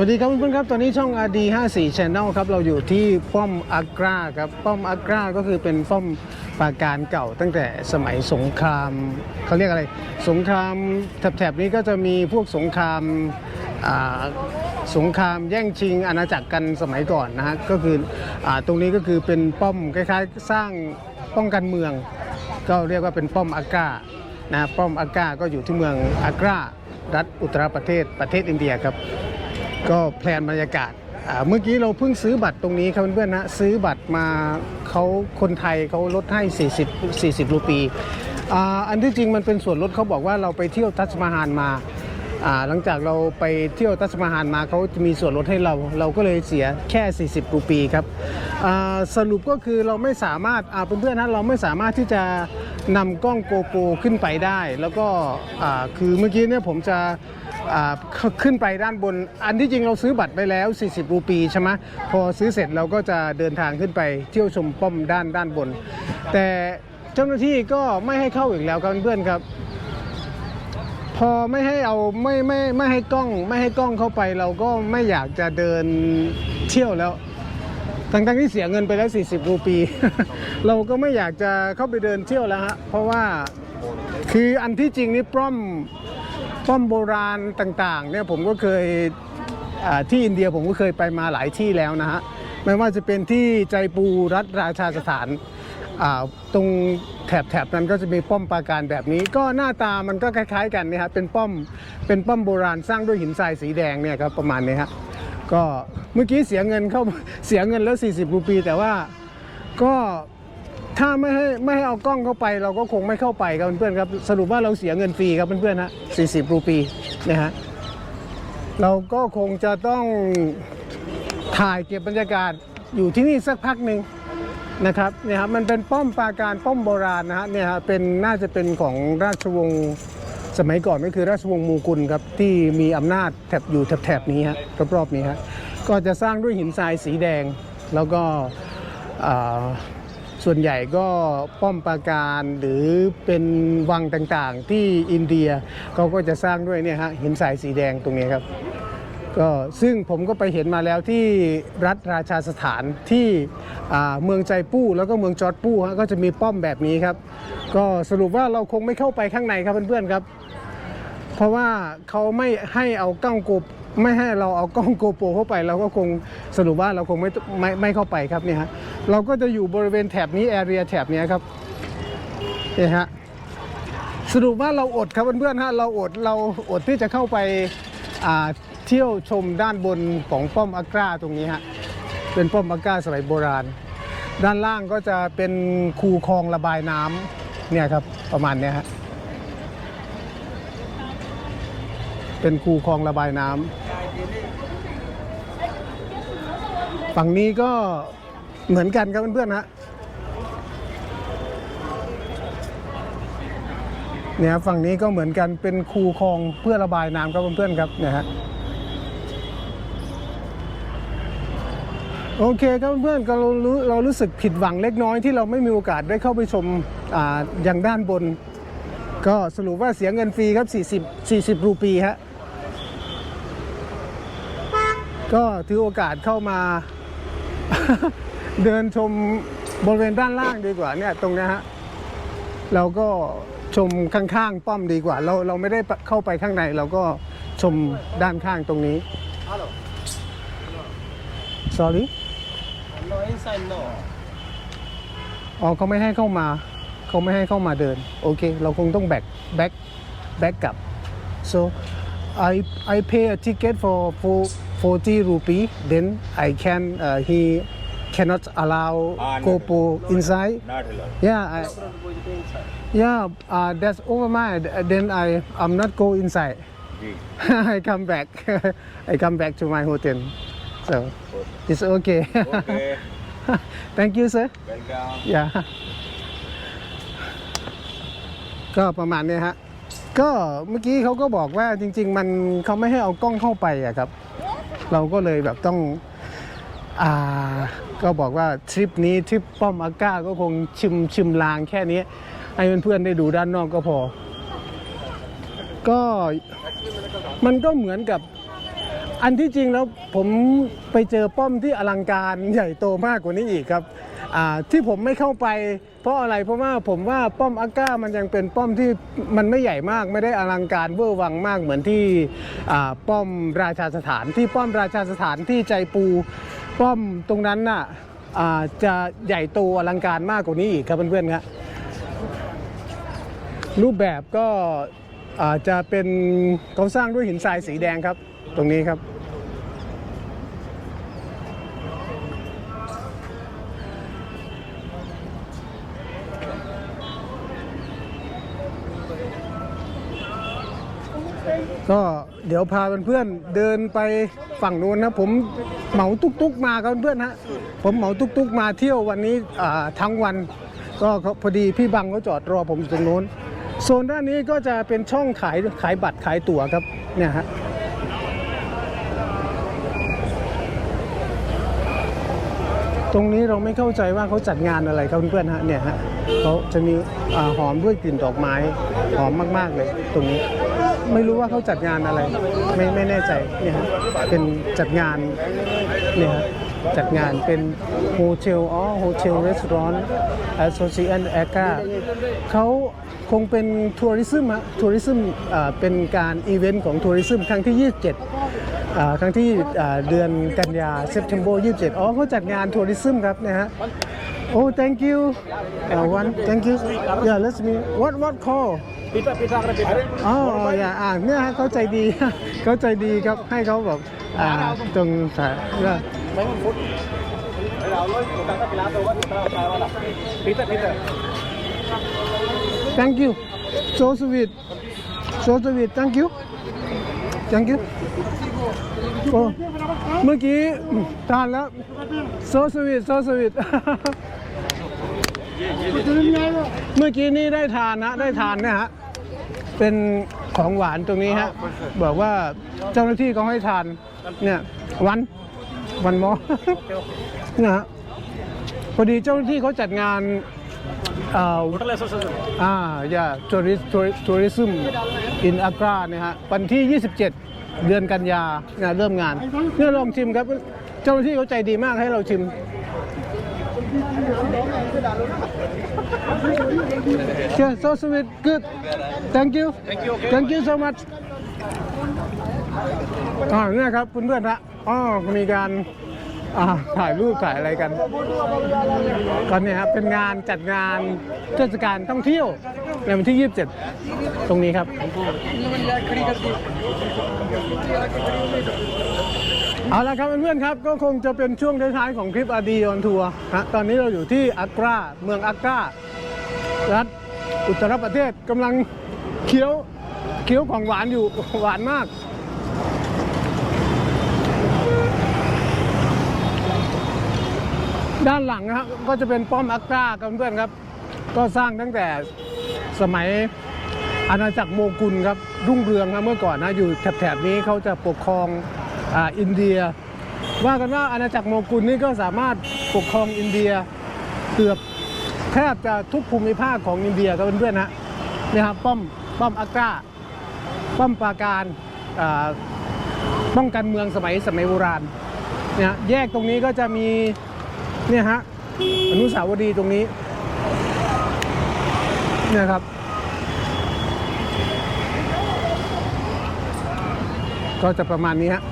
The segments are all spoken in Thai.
วัสดีครับเพื่อนๆครับ ตอนนี้ช่อง RD 54 Channel ครับ เราอยู่ที่ป้อมอากราครับ ป้อมอากราก็คือเป็นป้อมปราการเก่าตั้งแต่สมัยสงครามเขาเรียกอะไร สงครามแถบๆนี้ก็จะมีพวกสงครามสงครามแย่งชิงอาณาจักรกันสมัยก่อนนะฮะ ก็คืออตรงนี้ก็คือเป็นป้อมคล้ายๆ สร้างป้องกันเมือง ก็เรียกว่าเป็นป้อมอากานะป้อมอากาก็อยู่ที่เมืองอากรารัฐอุตตรประเทศประเทศอินเดียครับ ก็แพลนบรรยากาศเมื่อกี้เราเพิ่งซื้อบัตรตรงนี้ครับเพื่อนๆนะซื้อบัตรมาเขาคนไทยเขาลดให้ 40 40 รูปีอันที่จริงมันเป็นส่วนลดเขาบอกว่าเราไปเที่ยวทัชมาฮานมาหลังจากเราไปเที่ยวทัชมาฮานมาเขาจะมีส่วนลดให้เรา เราก็เลยเสียแค่ 40 รูปีครับสรุปก็คือเราไม่สามารถเพื่อนๆนะเราไม่สามารถที่จะนำกล้องโกโปรขึ้นไปได้ แล้วก็คือเมื่อกี้เนี่ยผมจะ ขึ้นไปด้านบน อันที่จริงเราซื้อบัตรไปแล้ว 40 รูปีใช่ไหมพอซื้อเสร็จเราก็จะเดินทางขึ้นไปเที่ยวชมป้อมด้านด้านบน แต่เจ้าหน้าที่ก็ไม่ให้เข้าอีกแล้วครับเพื่อนๆครับ พอไม่ให้เอาไม่ไม่ไม่ให้กล้องไม่ให้กล้องเข้าไปเราก็ไม่อยากจะเดินเที่ยวแล้วทั้งๆที่เสียเงินไปแล้ว 40 รูปี เราก็ไม่อยากจะเข้าไปเดินเที่ยวแล้วฮะ เพราะว่าคืออันที่จริงนี่ป้อม ป้อมโบราณต่างๆเนี่ยผมก็เคยที่อินเดียผมก็เคยไปมาหลายที่แล้วนะฮะไม่ว่าจะเป็นที่ใจปูรัฐราชาสถานอ่าตรงแถบๆนั้นก็จะมีป้อมปราการแบบนี้ ก็หน้าตามันก็คล้าย ๆ กันนี่ยครับเป็นป้อมเป็นป้อมโบราณสร้างด้วยหินทรายสีแดงเนี่ยครับประมาณนี้ฮะก็เมื่อกี้เสียเงินเข้าเสียเงินแล้ว 40 รูปีแต่ว่าก็ ถ้าไม่ให้ไม่ให้เอากล้องเข้าไป เราก็คงไม่เข้าไปครับเพื่อนๆครับสรุปว่าเราเสียเงินฟรีครับเพื่อนๆฮะ40 รูปีนะฮะเราก็คงจะต้องถ่ายเก็บบรรยากาศอยู่ที่นี่สักพักหนึ่งนะครับเนี่ยครับมันเป็นป้อมปราการป้อมโบราณนะฮะเนี่ยฮะเป็นน่าจะเป็นของราชวงศ์สมัยก่อนก็คือราชวงศ์มูกุลครับที่มีอำนาจแถบอยู่แถบนี้ฮะรอบๆนี้ฮะก็จะสร้างด้วยหินทรายสีแดงแล้วก็อ่า ส่วนใหญ่ก็ป้อมปราการหรือเป็นวังต่างๆ ที่อินเดียเขาก็จะสร้างด้วยเนี่ยฮะหินทรายสีแดงตรงนี้ครับก็ซึ่งผมก็ไปเห็นมาแล้วที่รัฐราชาสถานที่เมืองใจปู้แล้วก็เมืองจอดปู้ฮะก็จะมีป้อมแบบนี้ครับ ก็สรุปว่าเราคงไม่เข้าไปข้างในครับเพื่อนๆครับ เพราะว่าเขาไม่ให้เอากล้องโกป ไม่ให้เราเอากล้องโกโปรเข้าไป เราก็คงสรุปว่าเราคงไม่ไม่ไม่เข้าไปครับเนี่ยฮะเราก็จะอยู่บริเวณแถบนี้แอเรียแถบนี้ครับเนี่ยฮะสรุปว่าเราอดครับเพื่อนๆฮะเราอดเราอดที่จะเข้าไปอ่าเที่ยวชมด้านบนของป้อมอากราตรงนี้ฮะเป็นป้อมอากราสมัยโบราณ ด้านล่างก็จะเป็นคูคลองระบายน้ำเนี่ยครับประมาณเนี้ยฮะเป็นคูคลองระบายน้ำ ฝั่งนี้ก็เหมือนกันครับเพื่อนๆฮะเนี่ยครับฝั่งนี้ก็เหมือนกันเป็นคูคลองเพื่อระบายน้ำครับเพื่อนๆครับเนี่ยฮะโอเคครับเพื่อนๆก็เรารู้เรารู้สึกผิดหวังเล็กน้อยที่เราไม่มีโอกาสได้เข้าไปชมอ่าอย่างด้านบน ก็สรุปว่าเสียเงินฟรีครับ 40 40 รูปีฮะก็ถือโอกาสเข้ามา เดินชมบริเวณด้านล่างดีกว่าเนี่ยตรงเนี้ยฮะเราก็ชมข้างๆป้อมดีกว่า เราเราไม่ได้เข้าไปข้างใน เราก็ชมด้านข้างตรงนี้ sorry No, inside no. อ๋อเขาไม่ให้เข้ามา เขาไม่ให้เข้ามาเดิน โอเค เราคงต้องแบกแบกแบกกลับ so I I pay a ticket for for 40 rupee then I can uh, he cannot allow Ah, no, GoPro inside Not allowed. yeah I, yeah uh, that's over my then I I'm not go inside Ji. I come back I come back to my hotel so it's okay Okay. thank you sir Welcome. อย่า ก็ประมาณเนี้ยฮะ ก็เมื่อกี้เขาก็บอกว่าจริง ๆ มันเขาไม่ให้เอากล้องเข้าไปอะครับ เราก็เลยแบบต้องอ่าก็บอกว่าทริปนี้ทริปป้อมอาก้าก็คงชิมชิมลางแค่นี้ ให้เพื่อนๆได้ดูด้านนอกก็พอ ก็มันก็เหมือนกับอันที่จริงแล้วผมไปเจอป้อมที่อลังการใหญ่โตมากกว่านี้อีกครับ ที่ผมไม่เข้าไป เพราะอะไรเพราะว่าผมว่าป้อมอาก้ามันยังเป็นป้อมที่มันไม่ใหญ่มากไม่ได้อลังการเวอร์วังมากเหมือนที่ป้อมราชาสถานที่ป้อมราชาสถานที่ใจปูป้อมตรงนั้นน่ะจะใหญ่โตอลังการมากกว่านี้อีกครับเพื่อนๆครับรูปแบบก็จจะเป็นเขาสร้างด้วยหินทรายสีแดงครับ ตรงนี้ครับ ก็เดี๋ยวพาเพื่อนๆเดินไปฝั่งนู้นนะผมเหมาตุกๆมาครับเพื่อนฮะผมเหมาตุกๆมาเที่ยววันนี้ทั้งวัน ก็พอดีพี่บังเขาจอดรอผมอยู่ตรงนู้นโซนด้านนี้ก็จะเป็นช่องขายขายบัตรขายตั๋วครับเนี่ยฮะตรงนี้เราไม่เข้าใจว่าเขาจัดงานอะไรครับเพื่อนๆฮะเนี่ยฮะ เขาจะมีอหอมด้วยกลิ่นดอกไม้หอมมากๆเลยตรงนี้ ไม่รู้ว่าเขาจัดงานอะไร ไม่ไม่แน่ใจเนี่ยฮะเป็นจัดงานเนี่ยฮะจัดงานเป็นโฮเทลอ๋อโฮเทลรีสอร์ทแอสโซเชชันแอก้าเขาคงเป็นทัวริซึมฮะทัวริซึมเป็นการอีเวนต์ของทัวริซึมครั้งที่ 27 ครั้งที่เดือนกันยาเซปเทมเบอร์27 อ๋อเขาจัดงานทัวริซึมครับเนี่ยฮะ โอ้ thank you uh, one thank you yeah let's me what what call Pita, pita, kena pita. อ๋ออย่าอ่านเนี่ยฮะเขาใจดี เขาใจดีครับให้เขาแบบอ่าตรงสายว่า Memang food. Ada Allah, kita tak pilih atau kita tak wala. Pita, pita. thank you so sweet so sweet thank you thank you โอ้เมื่อกี้ทานแล้ว so sweet so sweet เมื่อกี้นี่ได้ทานนะได้ทานนะฮะเป็นของหวานตรงนี้ฮะบอกว่าเจ้าหน้าที่เขาให้ทานเนี่ยวันวันมอนะฮะพอดีเจ้าหน้าที่เขาจัดงานเอ่อ Hotel association. อ่าอย่าทัวริสทัวริซึมอินอากราเนี่ยฮะวันที่ 27 เดือนกันยาเนี่ยเริ่มงานเนี่ยลองชิมครับ เจ้าหน้าที่เขาใจดีมากให้เราชิม Yeah, so sweet, good. Thank you. Thank you, okay. Thank you so much. อ่าเนี่ยครับเพื่อนๆฮะอ๋อมีการอ่าถ่ายรูปถ่ายอะไรกันก็เนี่ยครับเป็นงานจัดงานเทศกาลท่องเที่ยวในวันที่ 27 ตรงนี้ครับ เอาละครับเพื่อนๆครับก็คงจะเป็นช่วงท้ายๆของคลิปอาดีออนทัวร์นะตอนนี้เราอยู่ที่อักราเมืองอักรารัฐอุตรประเทศกำลังเคี้ยวเคี้ยวของหวานอยู่หวานมาก ด้านหลังนะครับก็จะเป็นป้อมอักราครับเพื่อนครับ ก็สร้างตั้งแต่สมัยอาณาจักรโมกุลครับรุ่งเรืองครับเมื่อก่อนนะอยู่แถบๆนี้เขาจะปกครอง อาอินเดีย ว่ากันว่าอาณาจักรโมกุลนี่ก็สามารถปกครองอินเดียเกือบแทบจะทุกภูมิภาคของอินเดียครับเพื่อนนะนี่ครับป้อมป้อมอักราป้อมปราการอ่าป้องกันเมืองสมัยสมัยโบราณเนี่ยแยกตรงนี้ก็จะมีเนี่ยฮะอนุสาวรีย์ตรงนี้เนี่ยครับ ก็จะประมาณนี้ฮะ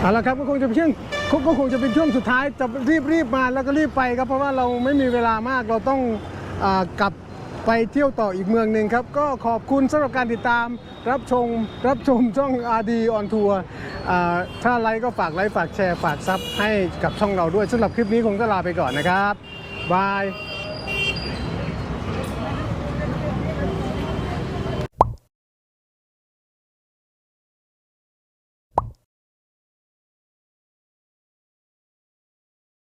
เอาละครับก็คงจะเป็นช่วงก็คงจะเป็นช่วงสุดท้ายจะรีบรีบมาแล้วก็รีบไปครับเพราะว่าเราไม่มีเวลามากเราต้องอกลับไปเที่ยวต่ออีกเมืองหนึ่งครับ ก็ขอบคุณสำหรับการติดตามรับชม รับชมช่อง RD on Tour อ่าถ้าไลค์ก็ฝากไลค์ฝากแชร์ฝากซับให้กับช่องเราด้วยสำหรับคลิปนี้คงจะลาไปก่อนนะครับบาย